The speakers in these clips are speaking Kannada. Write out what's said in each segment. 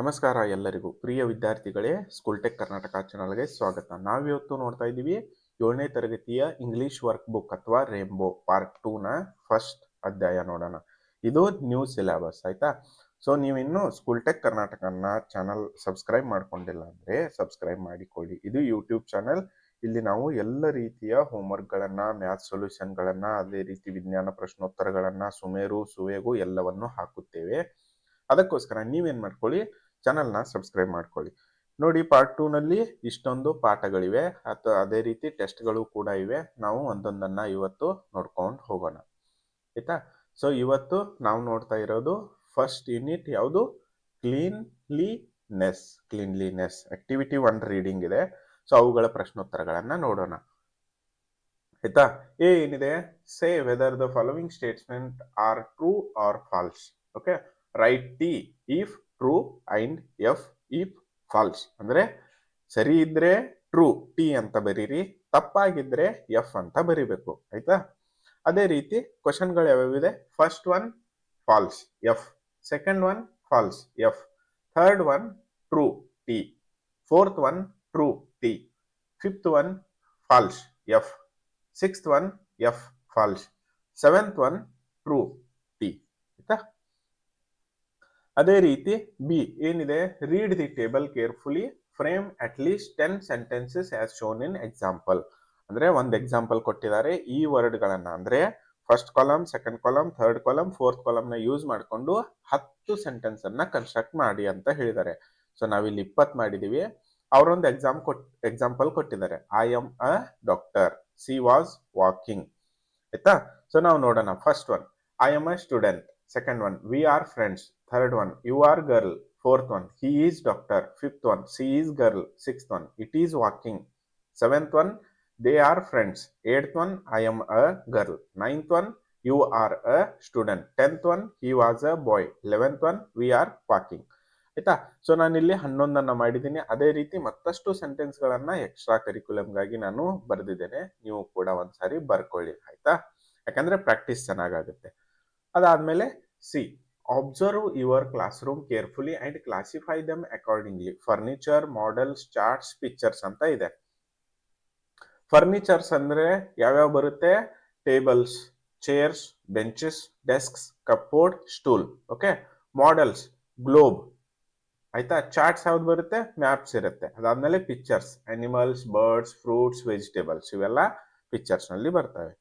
ನಮಸ್ಕಾರ ಎಲ್ಲರಿಗೂ. ಪ್ರಿಯ ವಿದ್ಯಾರ್ಥಿಗಳೇ, ಸ್ಕೂಲ್ ಟೆಕ್ ಕರ್ನಾಟಕ ಚಾನಲ್ಗೆ ಸ್ವಾಗತ. ನಾವಿವತ್ತು ನೋಡ್ತಾ ಇದ್ದೀವಿ ಏಳನೇ ತರಗತಿಯ ಇಂಗ್ಲಿಷ್ ವರ್ಕ್ ಬುಕ್ ಅಥವಾ ರೇಂಬೋ ಪಾರ್ಟ್ ಟೂನ ಫಸ್ಟ್ ಅಧ್ಯಾಯ ನೋಡೋಣ. ಇದು ನ್ಯೂ ಸಿಲೆಬಸ್ ಆಯ್ತಾ? ಸೊ ನೀವು ಇನ್ನು ಸ್ಕೂಲ್ ಟೆಕ್ ಕರ್ನಾಟಕನ ಚಾನಲ್ ಸಬ್ಸ್ಕ್ರೈಬ್ ಮಾಡ್ಕೊಂಡಿಲ್ಲ ಅಂದ್ರೆ ಸಬ್ಸ್ಕ್ರೈಬ್ ಮಾಡಿಕೊಳ್ಳಿ. ಇದು ಯೂಟ್ಯೂಬ್ ಚಾನಲ್. ಇಲ್ಲಿ ನಾವು ಎಲ್ಲ ರೀತಿಯ ಹೋಮ್ವರ್ಕ್ಗಳನ್ನು ಮ್ಯಾಥ್ ಸೊಲ್ಯೂಷನ್ಗಳನ್ನು ಅದೇ ರೀತಿ ವಿಜ್ಞಾನ ಪ್ರಶ್ನೋತ್ತರಗಳನ್ನ, ಸುಮೇರು, ಸುವೇಗು ಎಲ್ಲವನ್ನು ಹಾಕುತ್ತೇವೆ. ಅದಕ್ಕೋಸ್ಕರ ನೀವೇನು ಮಾಡ್ಕೊಳ್ಳಿ ಚಾನಲ್ನ ಸಬ್ಸ್ಕ್ರೈಬ್ ಮಾಡ್ಕೊಳ್ಳಿ. ನೋಡಿ ಪಾರ್ಟ್ ಟೂನಲ್ಲಿ ಇಷ್ಟೊಂದು ಪಾಠಗಳಿವೆ. ಅಥವಾ ಅದೇ ರೀತಿ ಟೆಸ್ಟ್ಗಳು ಕೂಡ ಇವೆ. ನಾವು ಒಂದೊಂದನ್ನು ಇವತ್ತು ನೋಡ್ಕೊಂಡು ಹೋಗೋಣ. ಆಯಿತಾ? ಸೊ ಇವತ್ತು ನಾವು ನೋಡ್ತಾ ಇರೋದು ಫಸ್ಟ್ ಯೂನಿಟ್ ಯಾವುದು? Cleanliness cleanliness activity one reading ಇದೆ. ಸೊ ಅವುಗಳ ಪ್ರಶ್ನೋತ್ತರಗಳನ್ನು ನೋಡೋಣ. ಆಯ್ತಾ? ಏ ಏನಿದೆ? Say whether the following statement are true or false okay right T if true and F if false ಅಂದ್ರೆ ಸರಿ ಇದ್ರೆ ಟ್ರೂ ಟಿ ಅಂತ ಬರೀರಿ, ತಪ್ಪಾಗಿದ್ರೆ ಎಫ್ ಅಂತ ಬರಿಬೇಕು. ಆಯ್ತಾ? ಅದೇ ರೀತಿ ಕ್ವಶನ್ಗಳು ಯಾವ್ಯಾವಿದೆ first one false F second one false F third one true T fourth one true T fifth one false F sixth one F false seventh one true T ಆಯ್ತಾ? ಅದೇ ರೀತಿ ಬಿ ಏನಿದೆ? Read the table carefully frame at least ten sentences as shown in example ಅಂದ್ರೆ ಒಂದು ಎಕ್ಸಾಂಪಲ್ ಕೊಟ್ಟಿದ್ದಾರೆ ಈ ವರ್ಡ್ಗಳನ್ನು ಅಂದ್ರೆ first column second column third column fourth ಕಾಲಮ್ನ ಯೂಸ್ ಮಾಡಿಕೊಂಡು ಹತ್ತು ಸೆಂಟೆನ್ಸ್ ಅನ್ನ ಕನ್ಸ್ಟ್ರಕ್ಟ್ ಮಾಡಿ ಅಂತ ಹೇಳಿದ್ದಾರೆ. ಸೊ ನಾವಿಲ್ಲಿ ಇಪ್ಪತ್ ಮಾಡಿದೀವಿ. ಅವರೊಂದು ಎಕ್ಸಾಮ್ ಕೊಟ್ ಎಕ್ಸಾಂಪಲ್ ಕೊಟ್ಟಿದ್ದಾರೆ. I am a doctor she was walking ಆಯ್ತಾ? ಸೊ ನಾವು ನೋಡೋಣ. First one I am a student second one we are friends third one you are girl fourth one he is doctor fifth one she is girl sixth one it is walking seventh one they are friends eight one I am a girl ninth one you are a student tenth one he was a boy eleventh one we are walking ಆಯ್ತಾ? ಸೊ ನಾನಿಲ್ಲಿ ಹನ್ನೊಂದನ್ನ ಮಾಡಿದ್ದೀನಿ. ಅದೇ ರೀತಿ ಮತ್ತಷ್ಟು ಸೆಂಟೆನ್ಸ್ ಗಳನ್ನ ಎಕ್ಸ್ಟ್ರಾ ಕರಿಕ್ಯುಲಮ್ಗಾಗಿ ನಾನು ಬರೆದಿದ್ದೇನೆ. ನೀವು ಕೂಡ ಒಂದ್ಸಾರಿ ಬರ್ಕೊಳ್ಳಿ. ಆಯ್ತಾ? ಯಾಕಂದ್ರೆ ಪ್ರಾಕ್ಟೀಸ್ ಚೆನ್ನಾಗಾಗುತ್ತೆ. ಅದಾದ್ಮೇಲೆ C observe your classroom carefully and classify them accordingly furniture models charts pictures ಅಂತ ಇದೆ. ಫರ್ನಿಚರ್ಸ್ ಅಂದ್ರೆ ಯಾವ್ಯಾವ ಬರುತ್ತೆ? Tables chairs benches desks cupboard stool okay models globe ಆಯ್ತಾ? ಚಾರ್ಟ್ಸ್ ಯಾವ್ದು ಬರುತ್ತೆ? ಮ್ಯಾಪ್ಸ್ ಇರುತ್ತೆ. ಅದಾದ್ಮೇಲೆ pictures animals birds fruits vegetables ಇವೆಲ್ಲ ಪಿಕ್ಚರ್ಸ್ನಲ್ಲಿ ಬರ್ತವೆ.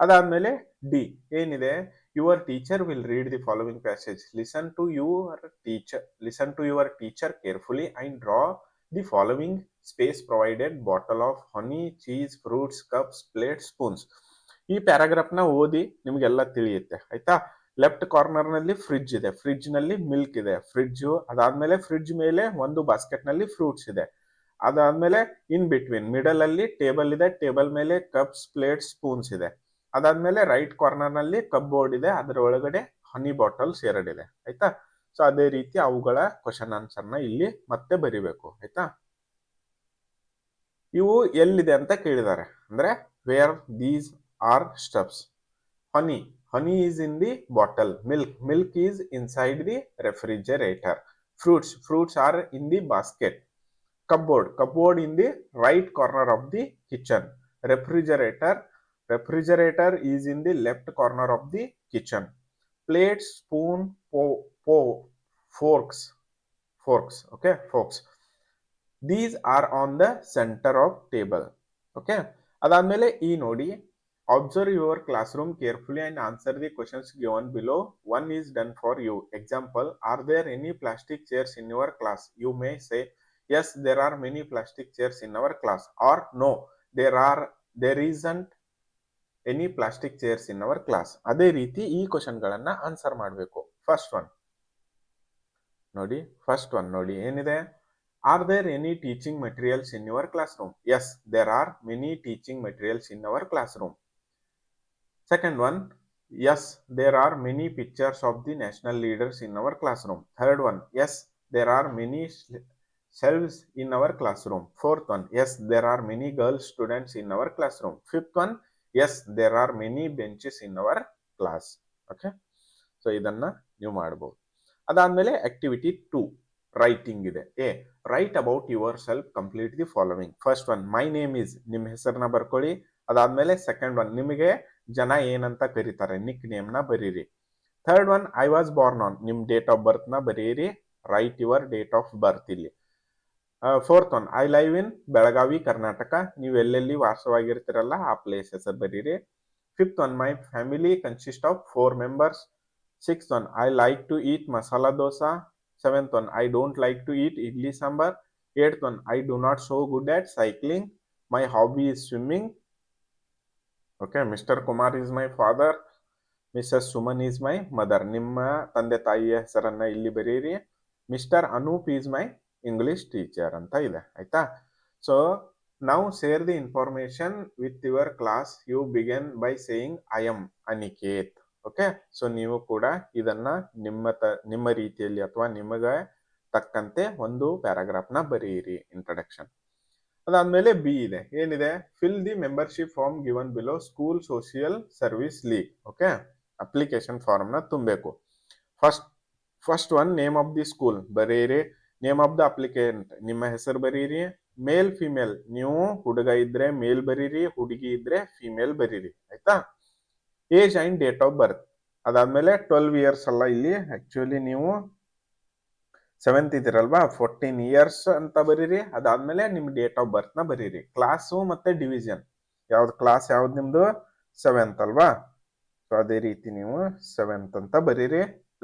ಅದಾದ್ಮೇಲೆ ಡಿ ಏನಿದೆ? Your teacher will read the following passage listen to your teacher listen to your teacher carefully and draw the following space provided bottle of honey cheese fruits cups plate spoons ಈ ಪ್ಯಾರಾಗ್ರಾಫ್ನ ಓದಿ ನಿಮಗೆಲ್ಲ ತಿಳಿಯುತ್ತೆ. ಆಯ್ತಾ? ಲೆಫ್ಟ್ ಕಾರ್ನರ್ನಲ್ಲಿ ಫ್ರಿಡ್ಜ್ ಇದೆ. ಫ್ರಿಡ್ಜ್ನಲ್ಲಿ ಮಿಲ್ಕ್ ಇದೆ. ಫ್ರಿಡ್ಜ್ ಅದಾದ್ಮೇಲೆ ಫ್ರಿಡ್ಜ್ ಮೇಲೆ ಒಂದು ಬಾಸ್ಕೆಟ್ನಲ್ಲಿ ಫ್ರೂಟ್ಸ್ ಇದೆ. ಅದಾದ್ಮೇಲೆ ಇನ್ ಬಿಟ್ವೀನ್ ಮಿಡಲ್ ಅಲ್ಲಿ ಟೇಬಲ್ ಇದೆ. ಟೇಬಲ್ ಮೇಲೆ ಕಪ್ಸ್ ಪ್ಲೇಟ್ ಸ್ಪೂನ್ಸ್ ಇದೆ. ಅದಾದ್ಮೇಲೆ ರೈಟ್ ಕಾರ್ನರ್ನಲ್ಲಿ ಕಬ್ಬೋರ್ಡ್ ಇದೆ, ಅದರ ಒಳಗಡೆ ಹನಿ ಬಾಟಲ್ಸ್ ಎರಡಿದೆ, ಆಯ್ತಾ? ಸೊ ಅದೇ ರೀತಿ ಅವುಗಳ ಕ್ವಶನ್ನ ಇಲ್ಲಿ ಮತ್ತೆ ಬರಿಬೇಕು, ಆಯ್ತಾ? ಇವು ಎಲ್ಲಿದೆ ಅಂತ ಕೇಳಿದ್ದಾರೆ. ಅಂದ್ರೆ where these are steps honey honey is in the bottle milk milk is inside the refrigerator fruits fruits are in the basket cupboard cupboard in the right corner of the kitchen refrigerator refrigerator is in the left corner of the kitchen plate spoon po, po forks forks okay forks these are on the center of table okay ಅದಾದ್ಮೇಲೆ ಈ ನೋಡಿ observe your classroom carefully and answer the questions given below one is done for you example are there any plastic chairs in your class you may say yes there are many plastic chairs in our class are no there are there isn't any plastic chairs in our class ಅದೇ ರೀತಿ ಈ ಕ್ವಶನ್ಗಳನ್ನ ಆನ್ಸರ್ ಮಾಡಬೇಕು. ಫಸ್ಟ್ ಒನ್ ನೋಡಿ ಫಸ್ಟ್ ಒನ್ ನೋಡಿ ಏನಿದೆ? Are there any teaching materials in your classroom yes there are many teaching materials in our classroom second one yes there are many pictures of the national leaders in our classroom third one yes there are many shelves in our classroom. Fourth one, yes, there are many girl students in our classroom. Fifth one, yes, there are many benches in our class okay so ಇದನ್ನ ನೀವು ಮಾಡಬಹುದು ಅದಾದ್ಮೇಲೆ ಆಕ್ಟಿವಿಟಿ ಟೂ ರೈಟಿಂಗ್ ಇದೆ. A write about yourself complete the following first one my name is ನಿಮ್ಮ ಹೆಸರನ್ನ ಬರ್ಕೊಳ್ಳಿ. ಅದಾದ್ಮೇಲೆ ಸೆಕೆಂಡ್ ಒನ್ ನಿಮಗೆ ಜನ ಏನಂತ ಕರೀತಾರೆ? ನಿಕ್ ನೇಮ್ನ ಬರೀರಿ. Third one I was born on ನಿಮ್ಮ ಡೇಟ್ ಆಫ್ ಬರ್ತ್ನ ಬರೀರಿ. Write your date of birth ಇಲ್ಲಿ. Fourth one I live in Belagavi Karnataka ನೀವು ಎಲ್ಲೆಲ್ಲಿ ವಾಸವಾಗಿರ್ತೀರಲ್ಲ, ಆ ಪ್ಲೇಸ್ ಹೆಸರು ಬರೀರಿ. Fifth one my family consist of four members sixth one I like to eat masala dosa seventh one I don't like to eat idli sambar eight one I do not so good at cycling my hobby is swimming okay mister Kumar is my father missus Suman is my mother ನಿಮ್ಮ ತಂದೆ ತಾಯಿಯ ಹೆಸರನ್ನ ಇಲ್ಲಿ ಬರೀರಿ. Mister Anup is my English teacher ಅಂತ ಇದೆ, ಆಯ್ತಾ? ಸೊ ನಾವು share the information with your class you begin by saying I am Aniket okay so ನೀವು ಕೂಡ ಇದನ್ನ ನಿಮ್ಮ ತ, ನಿಮ್ಮ ರೀತಿಯಲ್ಲಿ ಅಥವಾ ನಿಮಗೆ ತಕ್ಕಂತೆ ಒಂದು ಪ್ಯಾರಾಗ್ರಾಫ್ನ ಬರೆಯಿರಿ ಇಂಟ್ರಡಕ್ಷನ್ ಅದಾದ್ಮೇಲೆ ಬಿ ಇದೆ. ಏನಿದೆ? Fill the membership form given below school social service league okay application ಫಾರ್ಮ್ನ ತುಂಬಬೇಕು. First first one name of the school ಬರೀರಿ. ನೇಮ್ ಆಫ್ ದ ಅಪ್ಲಿಕೆಂಟ್ ನಿಮ್ಮ ಹೆಸರು ಬರೀರಿ. ಮೇಲ್ ಫಿಮೇಲ್ ನೀವು ಹುಡುಗ ಇದ್ರೆ ಮೇಲ್ ಬರೀರಿ, ಹುಡುಗಿ ಇದ್ರೆ ಫಿಮೇಲ್ ಬರೀರಿ. ಆಯ್ತಾ? Age and date of birth ಅದಾದ್ಮೇಲೆ ಟ್ವೆಲ್ವ್ ಇಯರ್ಸ್ ಅಲ್ಲ ಇಲ್ಲಿ. ಆಕ್ಚುಲಿ ನೀವು ಸೆವೆಂತ್ ಇದ್ದೀರಲ್ವಾ? ಫೋರ್ಟೀನ್ ಇಯರ್ಸ್ ಅಂತ ಬರೀರಿ. ಅದಾದ್ಮೇಲೆ ನಿಮ್ ಡೇಟ್ ಆಫ್ ಬರ್ತ್ನ ಬರೀರಿ. ಕ್ಲಾಸು ಮತ್ತೆ ಡಿವಿಷನ್ ಯಾವ್ದು ಕ್ಲಾಸ್ ಯಾವ್ದು ನಿಮ್ದು? ಸೆವೆಂತ್ ಅಲ್ವಾ? ಸೊ ಅದೇ ರೀತಿ ನೀವು ಸೆವೆಂತ್ ಅಂತ ಬರೀರಿ.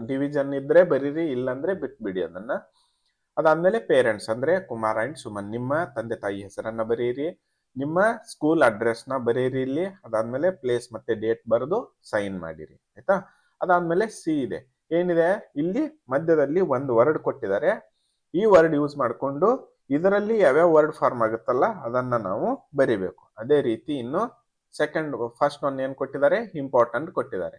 ಡಿವಿಷನ್ ಇದ್ರೆ ಬರೀರಿ, ಇಲ್ಲಾಂದ್ರೆ ಬಿಟ್ಬಿಡಿ ಅದನ್ನ. ಅದಾದ್ಮೇಲೆ ಪೇರೆಂಟ್ಸ್ ಅಂದ್ರೆ ಕುಮಾರ್ ಅಂಡ್ ಸುಮನ್. ನಿಮ್ಮ ತಂದೆ ತಾಯಿ ಹೆಸರನ್ನ ಬರೀರಿ ನಿಮ್ಮ ಸ್ಕೂಲ್ ಅಡ್ರೆಸ್ನ ಬರೀರಿ ಇಲ್ಲಿ. ಅದಾದ್ಮೇಲೆ ಪ್ಲೇಸ್ ಮತ್ತೆ ಡೇಟ್ ಬರೆದು ಸೈನ್ ಮಾಡಿರಿ. ಆಯ್ತಾ? ಅದಾದ್ಮೇಲೆ ಸಿ ಇದೆ. ಏನಿದೆ? ಇಲ್ಲಿ ಮಧ್ಯದಲ್ಲಿ ಒಂದು ವರ್ಡ್ ಕೊಟ್ಟಿದ್ದಾರೆ. ಈ ವರ್ಡ್ ಯೂಸ್ ಮಾಡಿಕೊಂಡು ಇದರಲ್ಲಿ ಯಾವ್ಯಾವ ವರ್ಡ್ ಫಾರ್ಮ್ ಆಗುತ್ತಲ್ಲ ಅದನ್ನ ನಾವು ಬರಿಬೇಕು. ಅದೇ ರೀತಿ ಇನ್ನು ಸೆಕೆಂಡ್ ಫಸ್ಟ್ ಒನ್ ಏನ್ ಕೊಟ್ಟಿದ್ದಾರೆ? ಇಂಪಾರ್ಟೆಂಟ್ ಕೊಟ್ಟಿದ್ದಾರೆ.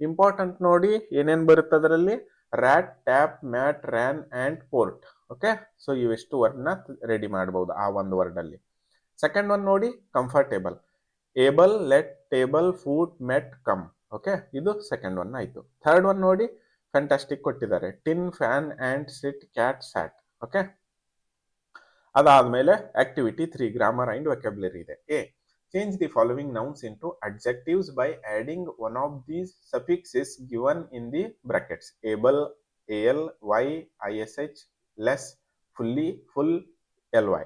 ಇಂಪಾರ್ಟೆಂಟ್ ನೋಡಿ ಏನೇನ್ ಬರುತ್ತೆ ಅದರಲ್ಲಿ rat tap mat ran and port okay so ಇವೆಷ್ಟು ವರ್ಡ್ನ ರೆಡಿ ಮಾಡ್ಬೋದು ಆ ಒಂದು ವರ್ಡಲ್ಲಿ. ಸೆಕೆಂಡ್ ಒನ್ ನೋಡಿ comfortable able let table food met come okay ಇದು ಸೆಕೆಂಡ್ ಒನ್ ಆಯಿತು. ಥರ್ಡ್ ಒನ್ ನೋಡಿ ಫ್ಯಾಂಟಾಸ್ಟಿಕ್ ಕೊಟ್ಟಿದ್ದಾರೆ. Tin fan and sit cat sat okay ಅದಾದ್ಮೇಲೆ activity three grammar and vocabulary ಇದೆ. A Change the following nouns into adjectives by adding one of these suffixes given in the brackets. Able, al, y, ish, less, fully, full, ly.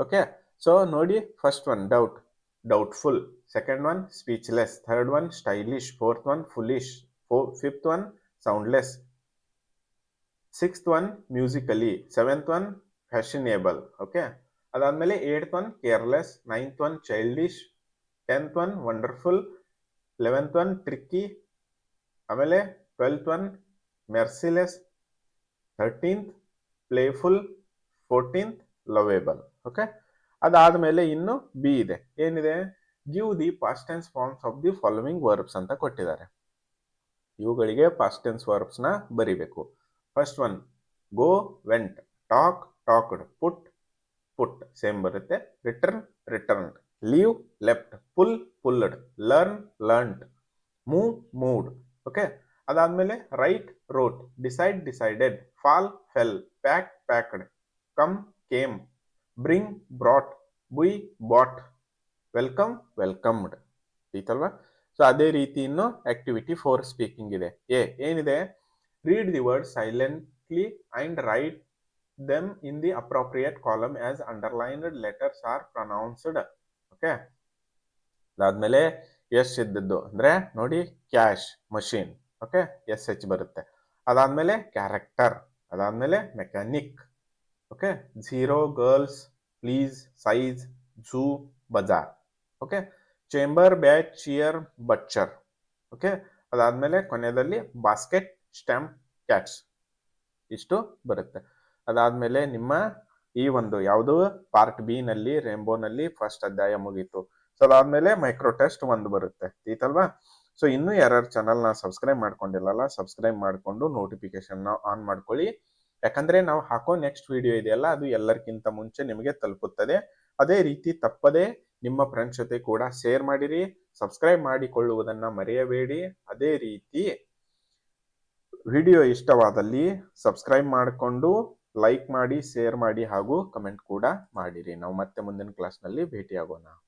Okay, so nodi first one doubt, doubtful, second one speechless, third one stylish, fourth one foolish, four, fifth one soundless, sixth one musically, seventh one fashionable. Okay. ಅದಾದ್ಮೇಲೆ eighth one careless ninth one childish tenth one wonderful eleventh one tricky ಆಮೇಲೆ twelfth one merciless thirteenth playful fourteenth lovable okay ಅದಾದ್ಮೇಲೆ ಇನ್ನು ಬಿ ಇದೆ. ಏನಿದೆ? Give the past tense forms of the following verbs ಅಂತ ಕೊಟ್ಟಿದ್ದಾರೆ. ಇವುಗಳಿಗೆ ಪಾಸ್ಟ್ ಟೆನ್ಸ್ ವರ್ಬ್ಸ್ನ ಬರಿಬೇಕು. First one go went talk talked put put same ಬರುತ್ತೆ. Return return leave left pull pulled learn learned move moved okay ಅದಾದಮೇಲೆ write wrote decide decided fall fell pack packed come came bring brought buy bought welcome welcomed ಈತಲ್ವಾ so ಅದೇ ರೀತಿ ಇನ್ನು ಆಕ್ಟಿವಿಟಿ ಫೋರ್ ಸ್ಪೀಕಿಂಗ್ ಇದೆ. ಏ, ಏನಿದೆ? Read the word silently and write them in the appropriate column as underlined letters are pronounced okay ಅದಾದ್ಮೇಲೆ ಎಸ್ ಇದ್ದದ್ದು ಅಂದ್ರೆ ನೋಡಿ cash machine. Okay? S H ಬರುತ್ತೆ. ಅದಾದ್ಮೇಲೆ ಕ್ಯಾರೆಕ್ಟರ್, ಅದಾದ್ಮೇಲೆ mechanic. Okay? Zero, girls, please, size zoo bazaar. Okay? Chamber, batch cheer butcher. Okay? ಅದಾದ್ಮೇಲೆ ಕೊನೆಯಲ್ಲಿ ಬಾಸ್ಕೆಟ್ ಸ್ಟ್ಯಾಂಪ್ ಕ್ಯಾಟ್ಸ್. ಇಷ್ಟು ಬರುತ್ತೆ. ಅದಾದ್ಮೇಲೆ ನಿಮ್ಮ ಈ ಒಂದು ಯಾವುದು ಪಾರ್ಟ್ ಬಿ ನಲ್ಲಿ ರೇಂಬೋನಲ್ಲಿ ಫಸ್ಟ್ ಅಧ್ಯಾಯ ಮುಗೀತು. ಸೊ ಅದಾದ್ಮೇಲೆ ಮೈಕ್ರೋ ಟೆಸ್ಟ್ ಒಂದು ಬರುತ್ತೆ. ಈತಲ್ವಾ ಸೊ ಇನ್ನೂ ಯಾರ್ಯಾರು ನ ಸಬ್ಸ್ಕ್ರೈಬ್ ಮಾಡ್ಕೊಂಡಿಲ್ಲಲ್ಲ ಸಬ್ಸ್ಕ್ರೈಬ್ ಮಾಡಿಕೊಂಡು ನೋಟಿಫಿಕೇಶನ್ ಆನ್ ಮಾಡ್ಕೊಳ್ಳಿ. ಯಾಕಂದ್ರೆ ನಾವು ಹಾಕೋ ನೆಕ್ಸ್ಟ್ ವಿಡಿಯೋ ಇದೆಯಲ್ಲ, ಅದು ಎಲ್ಲರಿಗಿಂತ ಮುಂಚೆ ನಿಮಗೆ ತಲುಪುತ್ತದೆ. ಅದೇ ರೀತಿ ತಪ್ಪದೆ ನಿಮ್ಮ ಫ್ರೆಂಡ್ಸ್ ಜೊತೆ ಕೂಡ ಶೇರ್ ಮಾಡಿರಿ ಸಬ್ಸ್ಕ್ರೈಬ್ ಮಾಡಿಕೊಳ್ಳುವುದನ್ನ ಮರೆಯಬೇಡಿ. ಅದೇ ರೀತಿ ವಿಡಿಯೋ ಇಷ್ಟವಾದಲ್ಲಿ ಸಬ್ಸ್ಕ್ರೈಬ್ ಮಾಡಿಕೊಂಡು ಲೈಕ್ ಮಾಡಿ ಶೇರ್ ಮಾಡಿ ಹಾಗೂ ಕಮೆಂಟ್ ಕೂಡ ಮಾಡಿರಿ. ನಾವು ಮತ್ತೆ ಮುಂದಿನ ಕ್ಲಾಸ್ನಲ್ಲಿ ಭೇಟಿಯಾಗೋಣ.